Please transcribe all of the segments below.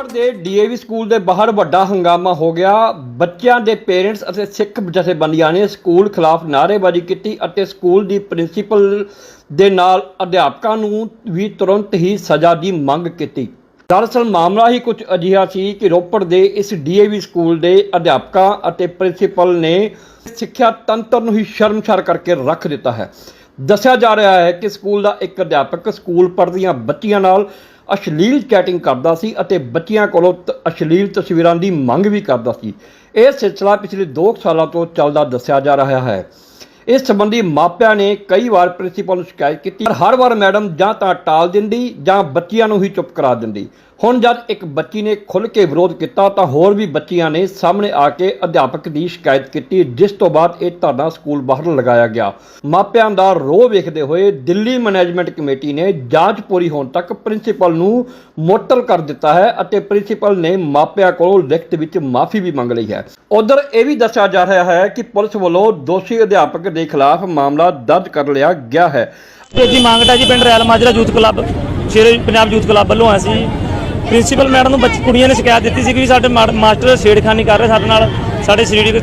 ਰੋਪੜ ਦੇ DAV school ਦੇ ਬਾਹਰ ਵੱਡਾ ਹੰਗਾਮਾ ਹੋ ਗਿਆ। ਬੱਚਿਆਂ ਦੇ ਪੇਰੈਂਟਸ ਅਤੇ ਸਿੱਖ ਜਥੇਬੰਦੀਆਂ ਨੇ ਸਕੂਲ ਖਿਲਾਫ ਨਾਅਰੇਬਾਜ਼ੀ ਕੀਤੀ ਅਤੇ ਸਕੂਲ ਦੀ ਪ੍ਰਿੰਸੀਪਲ ਦੇ ਨਾਲ ਅਧਿਆਪਕਾਂ ਨੂੰ ਵੀ ਤੁਰੰਤ ਹੀ ਸਜ਼ਾ ਦੀ ਮੰਗ ਕੀਤੀ। ਦਰਅਸਲ ਮਾਮਲਾ ਹੀ ਕੁਝ ਅਜਿਹਾ ਸੀ ਕਿ ਰੋਪੜ ਦੇ ਇਸ ਡੀਏਵੀ ਸਕੂਲ ਦੇ ਅਧਿਆਪਕਾਂ ਅਤੇ ਪ੍ਰਿੰਸੀਪਲ ਨੇ ਸਿੱਖਿਆ ਤੰਤਰ ਨੂੰ ਹੀ ਸ਼ਰਮਸ਼ਾਰ ਕਰਕੇ ਰੱਖ ਦਿੱਤਾ ਹੈ। ਦੱਸਿਆ ਜਾ ਰਿਹਾ ਹੈ ਕਿ ਸਕੂਲ ਦਾ ਇੱਕ ਅਧਿਆਪਕ ਸਕੂਲ ਪੜ੍ਹਦੀਆਂ ਬੱਚੀਆਂ ਨਾਲ ਅਸ਼ਲੀਲ ਚੈਟਿੰਗ ਕਰਦਾ ਸੀ ਅਤੇ ਬੱਚਿਆਂ ਕੋਲੋਂ ਤ- ਅਸ਼ਲੀਲ ਤਸਵੀਰਾਂ ਦੀ ਮੰਗ ਵੀ ਕਰਦਾ ਸੀ। ਇਹ ਸਿਲਸਿਲਾ ਪਿਛਲੇ 2 ਸਾਲਾਂ ਤੋਂ ਚੱਲਦਾ ਦੱਸਿਆ ਜਾ ਰਿਹਾ ਹੈ। ਇਸ ਸੰਬੰਧੀ ਮਾਪਿਆਂ ਨੇ ਕਈ ਵਾਰ ਪ੍ਰਿੰਸੀਪਲ ਨੂੰ ਸ਼ਿਕਾਇਤ ਕੀਤੀ, ਪਰ ਹਰ ਵਾਰ ਮੈਡਮ ਜਾਂ ਤਾਂ ਟਾਲ ਦਿੰਦੀ ਜਾਂ ਬੱਚਿਆਂ ਨੂੰ ਹੀ ਚੁੱਪ ਕਰਾ ਦਿੰਦੀ। ਹੁਣ ਜਦ ਇੱਕ ਬੱਚੀ ਨੇ ਖੁੱਲ੍ਹ ਕੇ ਵਿਰੋਧ ਕੀਤਾ ਤਾਂ ਹੋਰ ਵੀ ਬੱਚੀਆਂ ਨੇ ਸਾਹਮਣੇ ਆ ਕੇ ਅਧਿਆਪਕ ਦੀ ਸ਼ਿਕਾਇਤ ਕੀਤੀ, ਜਿਸ ਤੋਂ ਬਾਅਦ ਇਹ ਧਰਨਾ ਸਕੂਲ ਬਾਹਰ ਲਗਾਇਆ ਗਿਆ। ਮਾਪਿਆਂ ਦਾ ਰੋਹ ਵੇਖਦੇ ਹੋਏ ਦਿੱਲੀ ਮੈਨੇਜਮੈਂਟ ਕਮੇਟੀ ਨੇ ਜਾਂਚ ਪੂਰੀ ਹੋਣ ਤੱਕ ਪ੍ਰਿੰਸੀਪਲ ਨੂੰ ਮੋਟਲ ਕਰ ਦਿੱਤਾ ਹੈ ਅਤੇ ਪ੍ਰਿੰਸੀਪਲ ਨੇ ਮਾਪਿਆਂ ਕੋਲੋਂ ਲਿਖਤ ਵਿੱਚ ਮਾਫੀ ਵੀ ਮੰਗ ਲਈ ਹੈ। ਉਧਰ ਇਹ ਵੀ ਦੱਸਿਆ ਜਾ ਰਿਹਾ ਹੈ ਕਿ ਪੁਲਿਸ ਵੱਲੋਂ ਦੋਸ਼ੀ ਅਧਿਆਪਕ ਦੇ ਖਿਲਾਫ ਮਾਮਲਾ ਦਰਜ ਕਰ ਲਿਆ ਗਿਆ ਹੈ। ਤੇ ਜੀ ਮੰਗਤਾ ਜੀ ਪਿੰਡ Rail Majra youth club, Shere Punjab youth club ਵੱਲੋਂ ਆਏ ਸੀ ਪ੍ਰਿੰਸੀਪਲ ਮੈਡਮ ਨੂੰ ਬੱਚ ਕੁੜੀਆਂ ਨੇ ਸ਼ਿਕਾਇਤ ਦਿੱਤੀ ਸੀ ਕਿ ਵੀ ਸਾਡੇ ਮਾ- ਮਾਸਟਰ ਛੇੜਖਾਨੀ ਕਰ ਰਹੇ, ਸਾਡੇ ਨਾਲ ਸਾਡੇ ਸਰੀਰਕ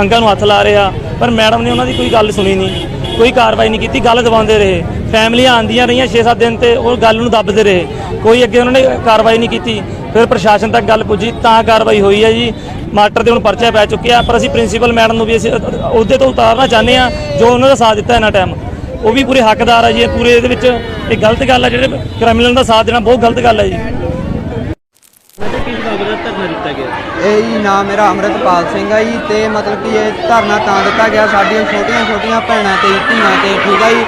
ਅੰਗਾਂ ਨੂੰ ਹੱਥ ਲਾ ਰਹੇ ਆ ਪਰ ਮੈਡਮ ਨੇ ਉਹਨਾਂ ਦੀ ਕੋਈ ਗੱਲ ਸੁਣੀ ਨਹੀਂ, ਕੋਈ ਕਾਰਵਾਈ ਨਹੀਂ ਕੀਤੀ, ਗੱਲ ਦਬਾਉਂਦੇ ਰਹੇ। ਫੈਮਲੀਆਂ ਆਂਦੀਆਂ ਰਹੀਆਂ 6-7 ਦਿਨ ਤੇ, ਉਹ ਗੱਲ ਨੂੰ ਦੱਬਦੇ ਰਹੇ। ਕੋਈ ਅੱਗੇ ਉਹਨਾਂ ਨੇ ਕਾਰਵਾਈ ਨਹੀਂ ਕੀਤੀ, ਫਿਰ ਪ੍ਰਸ਼ਾਸਨ ਤੱਕ ਗੱਲ ਪੁੱਜੀ, ਤਾਂ ਕਾਰਵਾਈ ਹੋਈ ਹੈ ਜੀ। ਮਾਸਟਰ ਦੇ ਹੁਣ ਪਰਚਾ ਪੈ ਚੁੱਕਿਆ, ਪਰ ਅਸੀਂ ਪ੍ਰਿੰਸੀਪਲ ਮੈਡਮ ਨੂੰ ਵੀ ਅਸੀਂ ਉਹਦੇ ਤੋਂ ਉਤਾਰਨਾ ਚਾਹੁੰਦੇ ਆ ਜੋ ਉਹਨਾਂ ਦਾ ਸਾਥ ਦਿੱਤਾ ਇਹਨਾਂ ਟਾਈਮ ਉਹ ਵੀ ਪੂਰੇ ਹੱਕਦਾਰ ਆ ਜੀ, ਇਹ ਪੂਰੇ ਇਹਦੇ ਵਿੱਚ ਇਹ ਗਲਤ ਗੱਲ ਆ, ਜਿਹੜੇ ਕ੍ਰਿਮੀਨਲ ਦਾ ਸਾਥ ਦੇਣਾ ਬਹੁਤ ਗਲਤ ਗੱਲ ਹੈ ਜੀ। ਇਹ ਜੀ ਨਾਮ ਮੇਰਾ ਅੰਮ੍ਰਿਤਪਾਲ ਸਿੰਘ ਆ ਜੀ, ਤੇ ਮਤਲਬ ਕਿ ਇਹ ਧਰਨਾ ਤਾਂ ਦਿੱਤਾ ਗਿਆ, ਸਾਡੀਆਂ ਛੋਟੀਆਂ ਛੋਟੀਆਂ ਭੈਣਾਂ ਤੇ, ਧੀਆਂ ਤੇ, ਠੀਕ ਆ ਜੀ?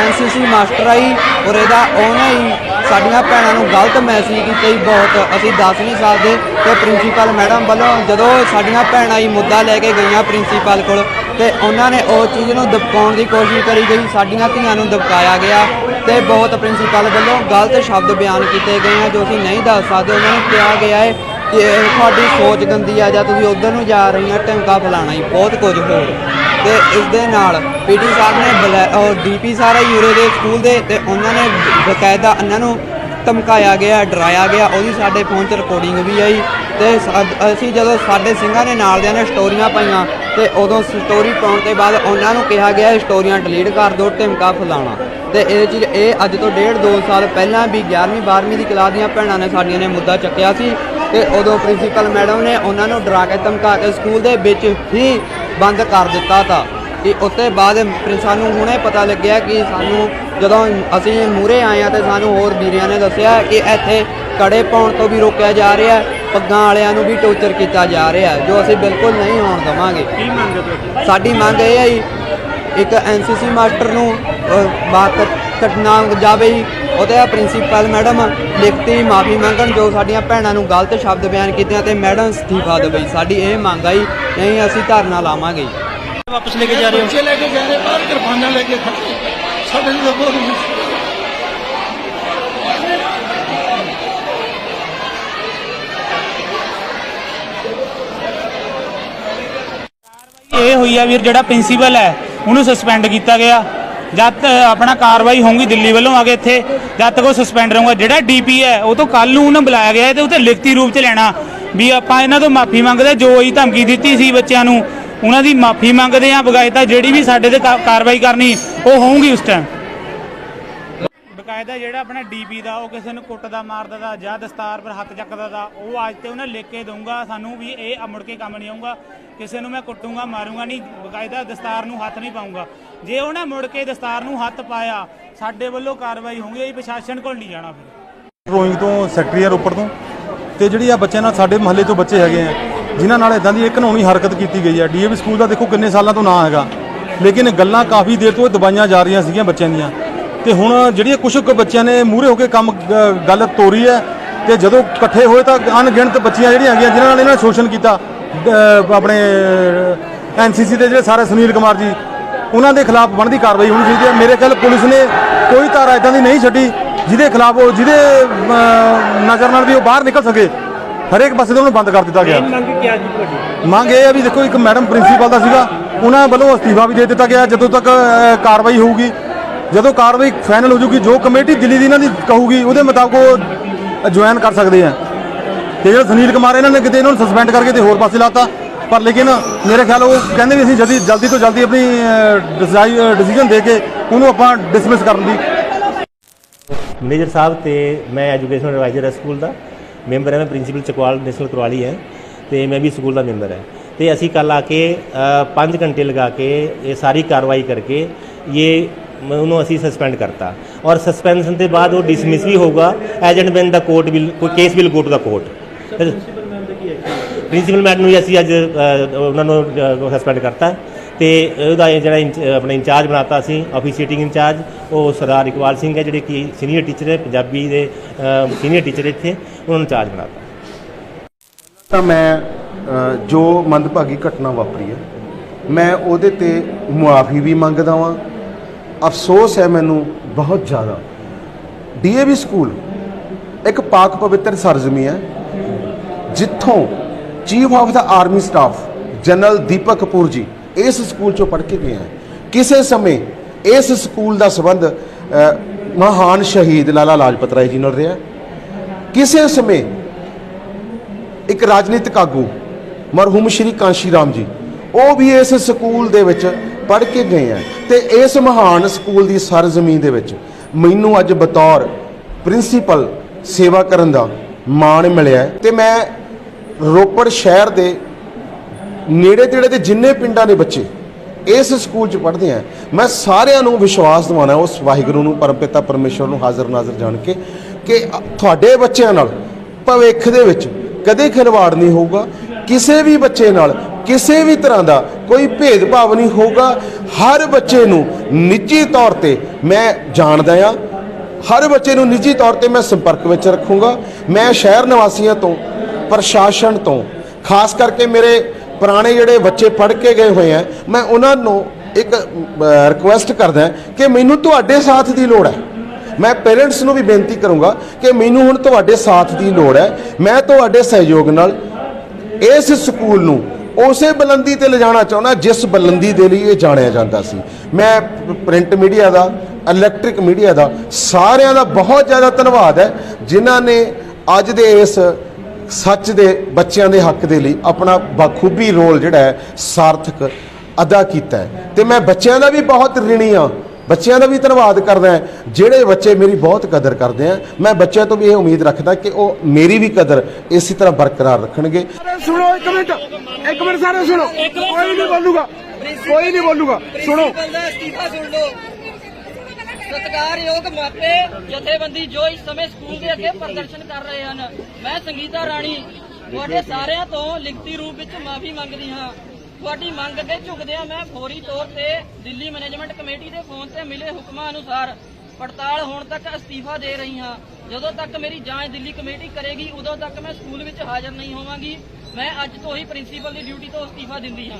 ਐਨਸੀਸੀ ਮਾਸਟਰ ਆਈ ਔਰ ਇਹਦਾ ਉਹਨੇ ਹੀ ਸਾਡੀਆਂ ਭੈਣਾਂ ਨੂੰ ਗਲਤ ਮੈਸੇਜ ਕੀਤਾ ਜੀ ਬਹੁਤ। ਅਸੀਂ ਦੱਸ ਨਹੀਂ ਸਕਦੇ ਤੇ ਪ੍ਰਿੰਸੀਪਲ ਮੈਡਮ ਵੱਲੋਂ ਜਦੋਂ ਸਾਡੀਆਂ ਭੈਣਾਂ ਹੀ ਮੁੱਦਾ ਲੈ ਕੇ ਗਈਆਂ ਪ੍ਰਿੰਸੀਪਲ ਕੋਲ, ਤੇ ਉਹਨਾਂ ਨੇ ਉਹ ਚੀਜ਼ ਨੂੰ ਦਬਕਾਉਣ ਦੀ ਕੋਸ਼ਿਸ਼ ਕਰੀ ਗਈ, ਸਾਡੀਆਂ ਧੀਆਂ ਨੂੰ ਦਬਕਾਇਆ ਗਿਆ, ਤੇ ਬਹੁਤ ਪ੍ਰਿੰਸੀਪਲ ਵੱਲੋਂ ਗਲਤ ਸ਼ਬਦ ਬਿਆਨ ਕੀਤੇ ਗਏ ਆ, ਜੋ ਅਸੀਂ ਨਹੀਂ ਦੱਸ ਸਕਦੇ, ਉਹਨਾਂ ਨੂੰ ਕਿਹਾ ਗਿਆ ਹੈ ਕਿ ਤੁਹਾਡੀ ਸੋਚ ਗੰਦੀ ਆ ਜਾਂ ਤੁਸੀਂ ਉਧਰ ਨੂੰ ਜਾ ਰਹੇ ਰਹੀਆਂ ਟੰਕਾ ਫਲਾਣਾ ਹੀ, ਬਹੁਤ ਕੁਝ ਹੋਰ। ਤੇ ਇਸ ਦੇ ਨਾਲ ਪੀਟੀ ਸਾਹਿਬ ਨੇ ਬਲੈ- ਉਹ ਡੀਪੀ ਸਾਰਾ ਯੂਰੇ ਦੇ ਸਕੂਲ ਦੇ, ਤੇ ਉਹਨਾਂ ਨੇ ਬਕਾਇਦਾ ਇਹਨਾਂ ਨੂੰ ਧਮਕਾਇਆ ਗਿਆ, ਡਰਾਇਆ ਗਿਆ, ਉਹਦੀ ਸਾਡੇ ਫੋਨ 'ਚ ਰਿਕਾਰਡਿੰਗ ਵੀ ਆਈ। ਤੇ ਅਸੀਂ ਜਦੋਂ ਸਾਡੇ ਸਿੰਘਾਂ ਨੇ ਨਾਲ ਦਿਆਂ ਨੇ ਸਟੋਰੀਆਂ ਪਾਈਆਂ, ਤੇ ਉਦੋਂ ਸਟੋਰੀ ਪਾਉਣ ਤੋਂ ਬਾਅਦ ਉਹਨਾਂ ਨੂੰ ਕਿਹਾ ਗਿਆ ਸਟੋਰੀਆਂ ਡਿਲੀਟ ਕਰ ਦਿਓ ਧਮਕਾ ਫਲਾਣਾ ਤੇ ਇਹ ਚੀਜ਼, ਇਹ ਅੱਜ ਤੋਂ ਡੇਢ ਦੋ ਸਾਲ ਪਹਿਲਾਂ ਵੀ 11ਵੀਂ 12ਵੀਂ ਦੀ ਕਲਾਸ ਦੀਆਂ ਭੈਣਾਂ ਨੇ ਸਾਡੀਆਂ ਨੇ ਮੁੱਦਾ ਚੱਕਿਆ ਸੀ। ਤੇ ਉਦੋਂ ਪ੍ਰਿੰਸੀਪਲ ਮੈਡਮ ਨੇ ਉਹਨਾਂ ਨੂੰ ਡਰਾ ਕੇ ਧਮਕਾ ਕੇ ਸਕੂਲ ਦੇ ਵਿੱਚ ਹੀ ਬੰਦ ਕਰ ਦਿੱਤਾ ਤਾ। ਕਿ ਉੱਤੇ ਬਾਅਦ ਸਾਨੂੰ ਹੁਣੇ ਪਤਾ ਲੱਗਿਆ ਕਿ ਸਾਨੂੰ ਜਦੋਂ ਅਸੀਂ ਮੂਰੇ ਆਏ ਆ ਤੇ ਸਾਨੂੰ ਹੋਰ ਵੀਰਿਆਂ ਨੇ ਦੱਸਿਆ ਕਿ ਇੱਥੇ ਕੜੇ ਪਾਉਣ ਤੋਂ ਵੀ ਰੋਕਿਆ ਜਾ ਰਿਹਾ ਹੈ ਪੱਗਾਂ ਵਾਲਿਆਂ ਨੂੰ ਵੀ ਟੋਰਚਰ ਕੀਤਾ ਜਾ ਰਿਹਾ ਜੋ ਅਸੀਂ ਬਿਲਕੁਲ ਨਹੀਂ ਹੋਣ ਦਵਾਂਗੇ। ਕੀ ਮੰਗ ਹੈ ਸਾਡੀ ਮੰਗ ਇਹ ਹੈ ਇੱਕ ਐਨਸੀਸੀ ਮਾਸਟਰ ਨੂੰ ਬਾਤ ਕੱਟਣਾ ਜਾਵੇ ਉਹਦੇ ਆ ਪ੍ਰਿੰਸੀਪਲ ਮੈਡਮ ਲਿਖਤੀ ਮਾਫੀ ਮੰਗਣ ਜੋ ਸਾਡੀਆਂ ਭੈਣਾਂ ਨੂੰ ਗਲਤ ਸ਼ਬਦ ਬਿਆਨ ਕੀਤੇ ਤੇ ਮੈਡਮ ਅਸਤੀਫਾ ਦੇਵੇ। ਸਾਡੀ ਇਹ ਮੰਗ ਆ ਜੀ ਨਹੀਂ ਅਸੀਂ ਧਰਨਾ ਲਾਵਾਂਗੇ। ਵਾਪਸ ਲੈ ਕੇ ਜਾ ਰਹੇ ਹੋ? ਬੱਚੇ ਲੈ ਕੇ ਜਾ ਰਹੇ ਬਾਹਰ ਕਿਰਪਾਨਾਂ ਲੈ ਕੇ ਖੜੇ। ਸਾਡੇ ਤਾਂ ਬਹੁਤ ਇਹ ਹੋਈ ਆ ਵੀਰ ਜਿਹੜਾ ਪ੍ਰਿੰਸੀਪਲ ਹੈ ਉਹਨੂੰ ਸਸਪੈਂਡ ਕੀਤਾ ਗਿਆ। ਜਦ ਤੱਕ ਆਪਣਾ ਕਾਰਵਾਈ ਹੋਊਗੀ ਦਿੱਲੀ ਵੱਲੋਂ, ਆ ਕੇ ਇੱਥੇ ਜਦ ਤੱਕ ਉਹ ਸਸਪੈਂਡ ਰਹੂਗਾ। ਜਿਹੜਾ ਡੀਪੀ ਹੈ, ਉਹ ਤੋਂ ਕੱਲ ਨੂੰ ਉਹਨੂੰ ਬੁਲਾਇਆ ਗਿਆ ਹੈ ਤੇ ਉਹ ਤੇ ਲਿਖਤੀ ਰੂਪ ਚ ਲੈਣਾ। ਵੀ ਆਪਾਂ ਇਹਨਾਂ ਤੋਂ ਮਾਫੀ ਮੰਗਦੇ ਜੋ ਹੀ ਧਮਕੀ ਦਿੱਤੀ ਸੀ ਬੱਚਿਆਂ ਨੂੰ, ਉਹਨਾਂ ਦੀ ਮਾਫੀ ਮੰਗਦੇ ਆ ਬਗਾਇਤਾ ਜਿਹੜੀ ਵੀ ਸਾਡੇ ਤੇ ਕਾਰਵਾਈ ਕਰਨੀ, ਉਹ ਹੋਊਗੀ ਉਸ ਟਾਈਮ ਬਕਾਇਦਾ ਜਿਹੜਾ ਆਪਣਾ ਡੀਪੀ ਦਾ, ਉਹ ਕਿਸੇ ਨੂੰ ਕੁੱਟਦਾ, ਮਾਰਦਾ ਦਾ ਜਾਂ ਦਸਤਾਰ ਪਰ ਹੱਥ ਚੱਕਦਾ ਦਾ, ਉਹ ਅੱਜ ਤੇ ਉਹਨੇ ਲਿਖ ਕੇ ਦਊਗਾ, ਸਾਨੂੰ ਵੀ ਇਹ ਮੁੜ ਕੇ ਕੰਮ ਨਹੀਂ ਆਊਗਾ। ਕਿਸੇ ਨੂੰ ਮੈਂ ਕੁੱਟੂੰਗਾ, ਮਾਰੂੰਗਾ ਨਹੀਂ, ਬਕਾਇਦਾ ਦਸਤਾਰ ਨੂੰ ਹੱਥ ਨਹੀਂ ਪਾਊਂਗਾ। ਜੇ ਉਹਨੇ ਮੁੜ ਕੇ ਦਸਤਾਰ ਨੂੰ ਹੱਥ ਪਾਇਆ, ਸਾਡੇ ਵੱਲੋਂ ਕਾਰਵਾਈ ਹੋਊਗੀ ਇਹ ਪ੍ਰਸ਼ਾਸਨ ਕੋਲ ਨਹੀਂ ਜਾਣਾ ਫਿਰ। ਡਰੋਇੰਗ ਤੋਂ ਸੈਕਟਰੀ ਆ ਰੋਪੜ ਤੋਂ, ਤੇ ਜਿਹੜੀ ਆ ਬੱਚਿਆਂ ਨਾਲ ਸਾਡੇ ਮਹੱਲੇ ਤੋਂ ਬੱਚੇ ਹੈਗੇ ਆ, ਜਿਨ੍ਹਾਂ ਨਾਲ ਇਦਾਂ ਦੀ ਇੱਕ ਘਿਨਾਉਣੀ ਹਰਕਤ ਕੀਤੀ ਗਈ ਆ। ਡੀਏਵੀ ਸਕੂਲ ਦਾ ਦੇਖੋ ਕਿੰਨੇ ਸਾਲਾਂ ਤੋਂ ਨਾਂ ਹੈਗਾ। ਲੇਕਿਨ ਗੱਲਾਂ ਕਾਫੀ ਦੇਰ ਤੋਂ ਇਹ ਦਬਾਈਆਂ ਜਾ ਰਹੀਆਂ ਸੀਗੀਆਂ ਬੱਚਿਆਂ ਦੀਆਂ। ਤੇ ਹੁਣ ਜਿਹੜੀਆਂ ਕੁਝ ਕੁ ਬੱਚਿਆਂ ਨੇ ਮੂਹਰੇ ਹੋ ਕੇ ਕੰਮ ਗੱਲ ਤੋਰੀ ਹੈ ਤੇ ਜਦੋਂ ਇਕੱਠੇ ਹੋਏ ਤਾਂ ਅਣਗਿਣਤ ਬੱਚੀਆਂ ਜਿਹੜੀਆਂ ਹੈਗੀਆਂ ਜਿਨ੍ਹਾਂ ਨਾਲ ਇਹਨਾਂ ਨੇ ਸ਼ੋਸ਼ਣ ਕੀਤਾ ਅ, ਆਪਣੇ ਐਨਸੀਸੀ ਦੇ ਜਿਹੜੇ ਸਾਰੇ ਸੁਨੀਲ ਕੁਮਾਰ ਜੀ ਉਹਨਾਂ ਦੇ ਖਿਲਾਫ ਬਣਦੀ ਕਾਰਵਾਈ ਹੋਣੀ ਚਾਹੀਦੀ ਹੈ। ਮੇਰੇ ਖਿਆਲ ਪੁਲਿਸ ਨੇ ਕੋਈ ਧਾਰਾ ਇਦਾਂ ਦੀ ਨਹੀਂ ਛੱਡੀ ਜਿਹਦੇ ਖਿਲਾਫ ਉਹ ਜਿਹਦੇ ਨਜ਼ਰ ਨਾਲ ਵੀ ਉਹ ਬਾਹਰ ਨਿਕਲ ਸਕੇ। ਹਰੇਕ ਪਾਸੇ ਤੋਂ ਉਹਨੂੰ ਬੰਦ ਕਰ ਦਿੱਤਾ ਗਿਆ। ਮੰਗ ਕੀ ਆ ਜੀ ਤੁਹਾਡੀ? ਮੰਗ ਇਹ ਹੈ ਵੀ ਦੇਖੋ ਇੱਕ ਮੈਡਮ ਪ੍ਰਿੰਸੀਪਲ ਦਾ ਸੀਗਾ ਉਹਨਾਂ ਵੱਲੋਂ ਅਸਤੀਫਾ ਵੀ ਦੇ ਦਿੱਤਾ ਗਿਆ। ਜਦੋਂ ਤੱਕ ਕਾਰਵਾਈ ਹੋਊਗੀ ਜਦੋਂ ਕਾਰਵਾਈ ਫਾਈਨਲ ਹੋ ਜੂਗੀ ਜੋ ਕਮੇਟੀ ਦਿੱਲੀ ਦੀ ਇਹਨਾਂ ਦੀ ਕਹੂਗੀ, ਉਹਦੇ ਮੁਤਾਬਕ ਉਹ ਜੁਆਇਨ ਕਰ ਸਕਦੇ ਆ। ਤੇ ਜਿਹੜਾ ਸੁਨੀਲ ਕੁਮਾਰ ਇਹਨਾਂ ਨੇ ਕਿਤੇ ਇਹਨਾਂ ਨੂੰ ਸਸਪੈਂਡ ਕਰਕੇ ਤੇ ਹੋਰ ਪਾਸੇ ਲਾਤਾ। ਪਰ ਲੇਕਿਨ ਮੇਰੇ ਖਿਆਲ ਉਹ ਕਹਿੰਦੇ ਵੀ ਅਸੀਂ ਜਲਦੀ ਜਲਦੀ ਤੋਂ ਜਲਦੀ ਆਪਣੀ ਡਿਸੀਜਨ ਦੇ ਕੇ ਉਹਨੂੰ ਆਪਾਂ ਡਿਸਮਿਸ ਕਰਨ ਦੀ। ਮੈਨੇਜਰ ਸਾਹਿਬ ਤੇ ਮੈਂ ਐਜੂਕੇਸ਼ਨ ਐਡਵਾਈਜ਼ਰ ਹੈ ਸਕੂਲ ਦਾ। ਮੈਂਬਰ ਹੈ ਮੈਂ ਪ੍ਰਿੰਸੀਪਲ ਚਕਵਾਲ ਨੈਸ਼ਨਲ ਕਰਵਾਲੀ ਹੈ। ਤੇ ਮੈਂ ਵੀ ਸਕੂਲ ਦਾ ਮੈਂਬਰ ਹੈ। ਤੇ ਅਸੀਂ ਕੱਲ ਆ ਕੇ 5 ਘੰਟੇ ਲਗਾ ਕੇ ਇਹ ਸਾਰੀ ਕਾਰਵਾਈ ਕਰਕੇ ਇਹ ਮ- ਉਹਨੂੰ ਅਸੀਂ ਸਸਪੈਂਡ ਕਰਤਾ। ਔਰ ਸਸਪੈਂਸ਼ਨ ਦੇ ਬਾਅਦ ਉਹ ਡਿਸਮਿਸ ਵੀ ਹੋਊਗਾ। Agent ban the court will ਕੋਈ case will go to the court principal madam ਨੂੰ ਵੀ ਅਸੀਂ ਅੱਜ ਅ, ਉਹਨਾਂ ਨੂੰ ਸਸਪੈਂਡ ਕਰਤਾ। ਤੇ ਉਹਦਾ ਇਹ ਜਿਹੜਾ ਇੰਚ- ਆਪਣਾ ਇੰਚਾਰਜ ਬਣਾਤਾ ਅਸੀਂ ਆਫੀਸੀਏਟਿੰਗ ਇੰਚਾਰਜ ਉਹ ਸਰਦਾਰ ਇਕਬਾਲ ਸਿੰਘ ਹੈ ਜਿਹੜੇ ਕਿ ਸੀਨੀਅਰ ਟੀਚਰ ਹੈ ਪੰਜਾਬੀ ਦੇ ਸੀਨੀਅਰ ਟੀਚਰ ਇੱਥੇ ਉਹਨਾਂ ਨੂੰ ਇੰਚਾਰਜ ਬਣਾਤਾ। ਤਾਂ ਮੈਂ ਅ, ਜੋ ਮੰਦਭਾਗੀ ਘਟਨਾ ਵਾਪਰੀ ਹੈ ਮੈਂ ਉਹਦੇ ਤੇ ਮੁਆਫੀ ਵੀ ਮੰਗਦਾ ਵਾਂ ਅਫਸੋਸ ਹੈ ਮੈਨੂੰ ਬਹੁਤ ਜ਼ਿਆਦਾ। ਡੀਏਵੀ ਸਕੂਲ ਇੱਕ ਪਾਕ ਪਵਿੱਤਰ ਸਰਜ਼ਮੀ ਹੈ, ਜਿੱਥੋਂ chief of the army staff general Deepak Kapoor ji ਇਸ ਸਕੂਲ ਚੋਂ ਪੜ੍ਹ ਕੇ ਗਏ ਹੈ। ਕਿਸੇ ਸਮੇਂ ਇਸ ਸਕੂਲ ਦਾ ਸਬੰਧ ਮਹਾਨ ਸ਼ਹੀਦ ਲਾਲਾ ਲਾਜਪਤ ਰਾਏ ਜੀ ਨਾਲ ਰਿਹਾ। ਕਿਸੇ ਸਮੇਂ ਇੱਕ ਰਾਜਨੀਤਿਕ ਆਗੂ ਮਰਹੂਮ ਸ਼੍ਰੀ ਕਾਂਸ਼ੀ ਰਾਮ ਜੀ ਉਹ ਵੀ ਇਸ ਸਕੂਲ ਦੇ ਵਿੱਚ ਪੜ੍ਹ ਕੇ ਗਏ ਆ। ਤੇ ਇਸ ਮਹਾਨ ਸਕੂਲ ਦੀ ਸਰਜ਼ਮੀਨ ਦੇ ਵਿੱਚ ਮੈਨੂੰ ਅੱਜ ਬਤੌਰ ਪ੍ਰਿੰਸੀਪਲ ਸੇਵਾ ਕਰਨ ਦਾ ਮਾਣ ਮਿਲਿਆ ਹੈ। ਤੇ ਮੈਂ ਰੋਪੜ ਸ਼ਹਿਰ ਦੇ ਨੇੜੇ ਤੇੜੇ ਦੇ ਜਿੰਨੇ ਪਿੰਡਾਂ ਦੇ ਬੱਚੇ ਇਸ ਸਕੂਲ 'ਚ ਪੜ੍ਹਦੇ ਆ, ਮੈਂ ਸਾਰਿਆਂ ਨੂੰ ਵਿਸ਼ਵਾਸ ਦਿਵਾਉਣਾ ਉਸ ਵਾਹਿਗੁਰੂ ਨੂੰ ਪਰਮਪਿਤਾ ਪਰਮੇਸ਼ਵਰ ਨੂੰ ਹਾਜ਼ਰ ਨਾਜ਼ਰ ਜਾਣ ਕੇ ਕਿ ਤੁਹਾਡੇ ਬੱਚਿਆਂ ਨਾਲ ਭਵਿੱਖ ਦੇ ਵਿੱਚ ਕਦੇ ਖਿਲਵਾੜ ਨਹੀਂ ਹੋਊਗਾ। ਕਿਸੇ ਵੀ ਬੱਚੇ ਨਾਲ ਕਿਸੇ ਵੀ ਤਰ੍ਹਾਂ ਦਾ ਕੋਈ ਭੇਦਭਾਵ ਨਹੀਂ ਹੋਊਗਾ। ਹਰ ਬੱਚੇ ਨੂੰ ਨਿੱਜੀ ਤੌਰ ਤੇ ਮੈਂ ਜਾਣਦਾ ਆ ਹਰ ਬੱਚੇ ਨੂੰ ਨਿੱਜੀ ਤੌਰ ਤੇ ਮੈਂ ਸੰਪਰਕ ਵਿੱਚ ਰੱਖੂੰਗਾ। ਮੈਂ ਸ਼ਹਿਰ ਨਿਵਾਸੀਆਂ ਤੋਂ, ਪ੍ਰਸ਼ਾਸਨ ਤੋਂ, ਖਾਸ ਕਰਕੇ ਮੇਰੇ ਪੁਰਾਣੇ ਜਿਹੜੇ ਬੱਚੇ ਪੜ੍ਹ ਕੇ ਗਏ ਹੋਏ ਆ, ਮੈਂ ਉਹਨਾਂ ਨੂੰ ਇੱਕ ਰਿਕੁਐਸਟ ਕਰਦਾ ਕਿ ਮੈਨੂੰ ਤੁਹਾਡੇ ਸਾਥ ਦੀ ਲੋੜ ਹੈ। ਮੈਂ ਪੇਰੈਂਟਸ ਨੂੰ ਵੀ ਬੇਨਤੀ ਕਰੂੰਗਾ ਕਿ ਮੈਨੂੰ ਹੁਣ ਤੁਹਾਡੇ ਸਾਥ ਦੀ ਲੋੜ ਹੈ। ਮੈਂ ਤੁਹਾਡੇ ਸਹਿਯੋਗ ਨਾਲ ਇਸ ਸਕੂਲ ਨੂੰ ਉਸੇ ਬੁਲੰਦੀ ਤੇ ਲਿਜਾਣਾ ਚਾਹੁੰਦਾ, ਜਿਸ ਬੁਲੰਦੀ ਦੇ ਲਈ ਇਹ ਜਾਣਿਆ ਜਾਂਦਾ ਸੀ। ਮੈਂ ਪ੍ਰਿੰਟ ਮੀਡੀਆ ਦਾ, ਇਲੈਕਟ੍ਰਿਕ ਮੀਡੀਆ ਦਾ, ਸਾਰਿਆਂ ਦਾ ਬਹੁਤ ਜ਼ਿਆਦਾ ਧੰਨਵਾਦ ਹੈ, ਜਿਨ੍ਹਾਂ ਨੇ ਅੱਜ ਦੇ ਇਸ ਸੱਚ ਦੇ, ਬੱਚਿਆਂ ਦੇ ਹੱਕ ਦੇ ਲਈ ਆਪਣਾ ਬਾਖੂਬੀ ਰੋਲ ਜਿਹੜਾ ਹੈ, ਸਾਰਥਕ ਅਦਾ ਕੀਤਾ ਹੈ। ਤੇ ਮੈਂ ਬੱਚਿਆਂ ਦਾ ਵੀ ਬਹੁਤ ਰਿਣੀ ਹਾਂ। ਬੱਚਿਆਂ ਦਾ ਵੀ ਧੰਨਵਾਦ ਕਰਦਾ ਹਾਂ। ਜਿਹੜੇ ਬੱਚੇ ਮੇਰੀ ਬਹੁਤ ਕਦਰ ਕਰਦੇ ਆ ਮੈਂ ਬੱਚਿਆਂ ਤੋਂ ਵੀ ਇਹ ਉਮੀਦ ਰੱਖਦਾ ਕਿ ਉਹ ਮੇਰੀ ਵੀ ਕਦਰ ਇਸੇ ਤਰ੍ਹਾਂ ਬਰਕਰਾਰ ਰੱਖਣਗੇ। ਸੁਣੋ ਇੱਕ ਮਿੰਟ ਇੱਕ ਮਿੰਟ ਸਾਰੇ ਸੁਣੋ। ਕੋਈ ਨਹੀਂ ਬੋਲੂਗਾ ਕੋਈ ਨਹੀਂ ਬੋਲੂਗਾ। ਸੁਣੋ। ਅਸਤੀਫਾ ਸੁਣ ਲਓ ਸਤਿਕਾਰਯੋਗ ਮਾਪੇ ਜਥੇਬੰਦੀ ਜੋ ਇਸ ਸਮੇਂ ਸਕੂਲ ਦੇ ਅੱਗੇ ਪ੍ਰਦਰਸ਼ਨ ਕਰ ਰਹੇ ਹਨ ਮੈਂ ਸੰਗੀਤਾ ਰਾਣੀ ਤੁਹਾਡੇ ਸਾਰਿਆਂ ਤੋਂ ਲਿਖਤੀ ਰੂਪ ਵਿੱਚ ਮਾਫੀ ਮੰਗਦੀ ਹਾਂ। ਤੁਹਾਡੀ ਮੰਗ ਅੱਗੇ ਝੁਕਦਿਆਂ ਮੈਂ ਫੌਰੀ ਤੌਰ ਤੇ ਦਿੱਲੀ ਮੈਨੇਜਮੈਂਟ ਕਮੇਟੀ ਦੇ ਫੋਨ ਤੇ ਮਿਲੇ ਹੁਕਮਾਂ ਅਨੁਸਾਰ ਪੜਤਾਲ ਹੋਣ ਤੱਕ ਅਸਤੀਫਾ ਦੇ ਰਹੀ ਹਾਂ। ਜਦੋਂ ਤੱਕ ਮੇਰੀ ਜਾਂਚ ਦਿੱਲੀ ਕਮੇਟੀ ਕਰੇਗੀ, ਉਦੋਂ ਤੱਕ ਮੈਂ ਸਕੂਲ ਵਿੱਚ ਹਾਜ਼ਰ ਨਹੀਂ ਹੋਵਾਂਗੀ। ਮੈਂ ਅੱਜ ਤੋਂ ਹੀ ਪ੍ਰਿੰਸੀਪਲ ਦੀ ਡਿਊਟੀ ਤੋਂ ਅਸਤੀਫਾ ਦਿੰਦੀ ਹਾਂ।